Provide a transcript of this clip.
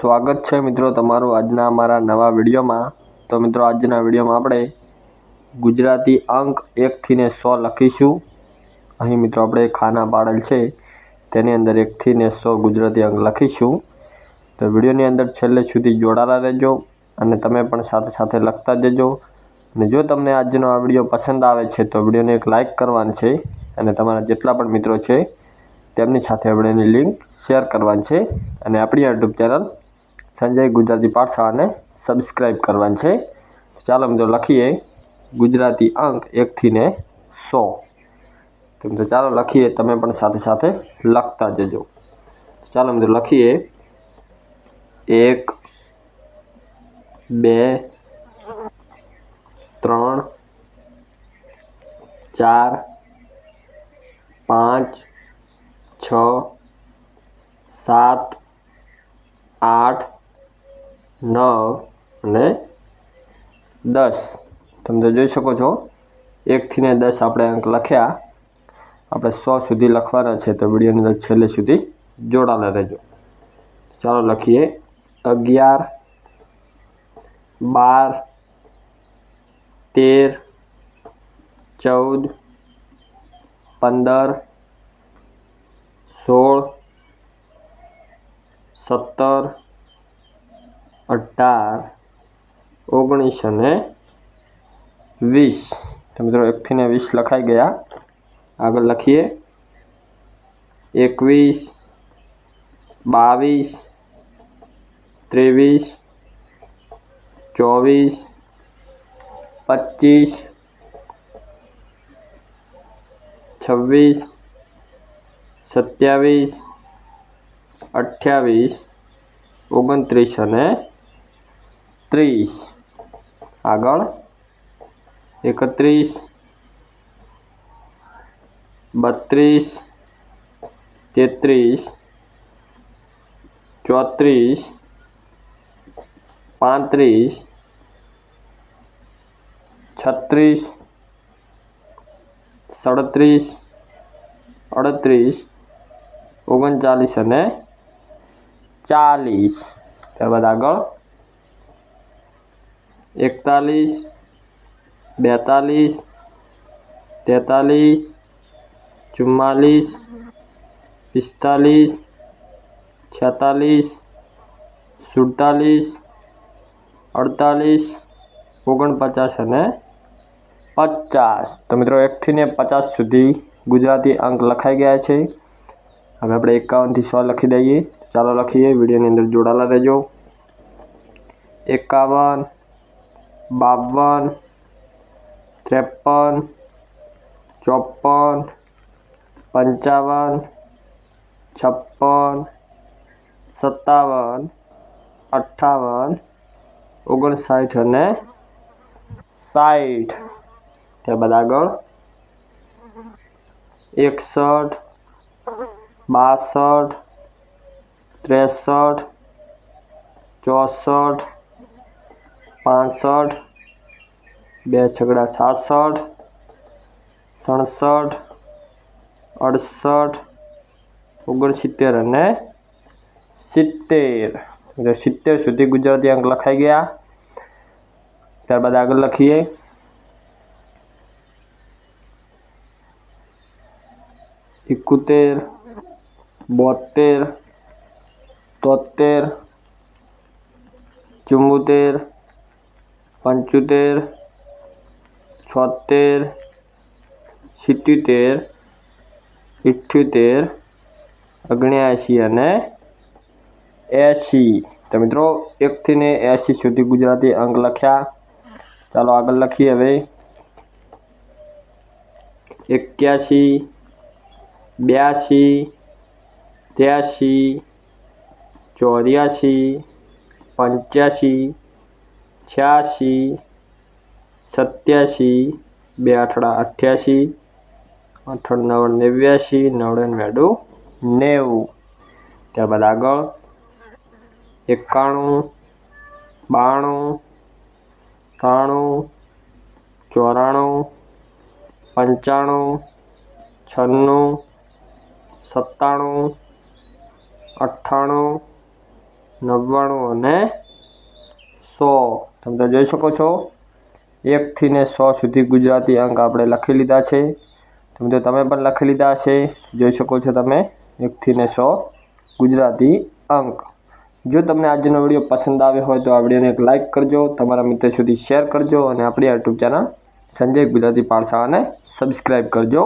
સ્વાગત છે મિત્રો તમારું આજના અમારા નવા વિડીયોમાં. તો મિત્રો આજના વિડીયોમાં આપણે ગુજરાતી અંક એકથી ને સો લખીશું. અહીં મિત્રો આપણે ખાના પાડેલ છે, તેની અંદર એકથી ને સો ગુજરાતી અંક લખીશું. તો વિડીયોની અંદર છેલ્લે સુધી જોડાયેલા રહેજો અને તમે પણ સાથે સાથે લખતા જજો. અને જો તમને આજનો આ વીડિયો પસંદ આવે છે, તો વિડીયોને એક લાઇક કરવાની છે અને તમારા જેટલા પણ મિત્રો છે, તેમની સાથે આપણે એની લિંક શેર કરવાની છે. અને આપણી યુટ્યુબ ચેનલ સંજય ગુજરાતી પાઠશાળાને સબસ્ક્રાઈબ કરવાની છે. ચાલો મિત્રો લખીએ. ગુજરાતી અંક એકથી ને સો. તો મિત્રો ચાલો લખીએ, તમે પણ સાથે સાથે લખતા જજો. ચાલો મિત્રો લખીએ. એક, બે, ત્રણ, ચાર, પાંચ, છ, સાત, આઠ નવ અને દસ. તમે જોઈ શકો છો એકથી ને દસ આપણે અંક લખ્યા. આપણે સો સુધી લખવાના છે, તો વિડીયોની અંદર છેલ્લે સુધી જોડાયેલા રહેજો. ચાલો લખીએ. અગિયાર, બાર, તેર, ચૌદ, પંદર, સોળ, સત્તર અઢાર, ઓગણીસ અને વીસ. તો મિત્રો એકથી ને વીસ લખાઈ ગયા. આગળ લખીએ. એકવીસ, બાવીસ, ત્રેવીસ, ચોવીસ, પચીસ, છવ્વીસ, સત્યાવીસ, અઠ્યાવીસ, ઓગણત્રીસ અને ત્રીસ આગળ. એકત્રીસ. બત્રીસ. તેત્રીસ. ચોત્રીસ. પાંત્રીસ. છત્રીસ. સડત્રીસ. અડત્રીસ. ઓગણચાલીસ અને ચાલીસ. ત્યારબાદ આગળ. એકતાલીસ, બેતાલીસ, તેતાલીસ, ચુમ્માલીસ, પિસ્તાલીસ, છેતાલીસ, સુડતાલીસ, અડતાલીસ, ઓગણપચાસ અને પચાસ. તો મિત્રો એકથી ને પચાસ સુધી ગુજરાતી અંક લખાઈ ગયા છે. હવે આપણે એકાવનથી સો લખી દઈએ. ચાલો લખીએ. વિડીયોની અંદર જોડાયેલા રહેજો. એકાવન બાવન, ત્રેપન, ચોપન, પંચાવન, છપ્પન, સત્તાવન, અઠ્ઠાવન, ઓગણસાઠ અને સાઠ ત્યારબાદ આગળ એકસઠ, બાસઠ, ત્રેસઠ, ચોસઠ પાસઠ બે છગડા છાસઠ સડસઠ અડસઠ ઓગણસિત્તેર અને સિત્તેર એટલે સિત્તેર સુધી ગુજરાતી અંક લખાઈ ગયા ત્યારબાદ આગળ લખીએ એકોતેર બોતેર તોતેર ચુમ્મોતેર પંચોતેર, છોતેર, સિત્યોતેર, ઇઠ્યોતેર ઓગણ્યાએંસી અને એંશી. તો મિત્રો એકથી ને એંસી સુધી ગુજરાતી અંક લખ્યા. ચાલો આગળ લખીએ હવે. એક્યાસી બ્યાસી ત્યાસી ચોર્યાસી પંચ્યાસી છ્યાસી સત્યાસી, બે આઠડા અઠ્યાસી અઠડ નવ નેવ્યાસી નવડે વેડું નેવું. ત્યારબાદ આગળ એકાણું, બાણું, ત્રાણું, ચોરાણું, પંચાણું, છન્નું, સત્તાણું, અઠ્ઠાણું, નવ્વાણું અને સો. તમે તો જોઈ શકો છો. એકથી ને સો સુધી ગુજરાતી અંક આપણે લખી લીધા છે. તો તમે પણ લખી લીધા હશે. જોઈ શકો છો તમે. એકથી ને સો ગુજરાતી અંક. જો તમને આજનો વીડિયો પસંદ આવ્યો હોય તો આ વિડીયોને એક લાઇક કરજો. તમારા મિત્ર સુધી શેર કરજો અને આપણી યુટ્યુબ ચેનલ સંજય ગુજરાતી પાઠશાળાને સબસ્ક્રાઈબ કરજો.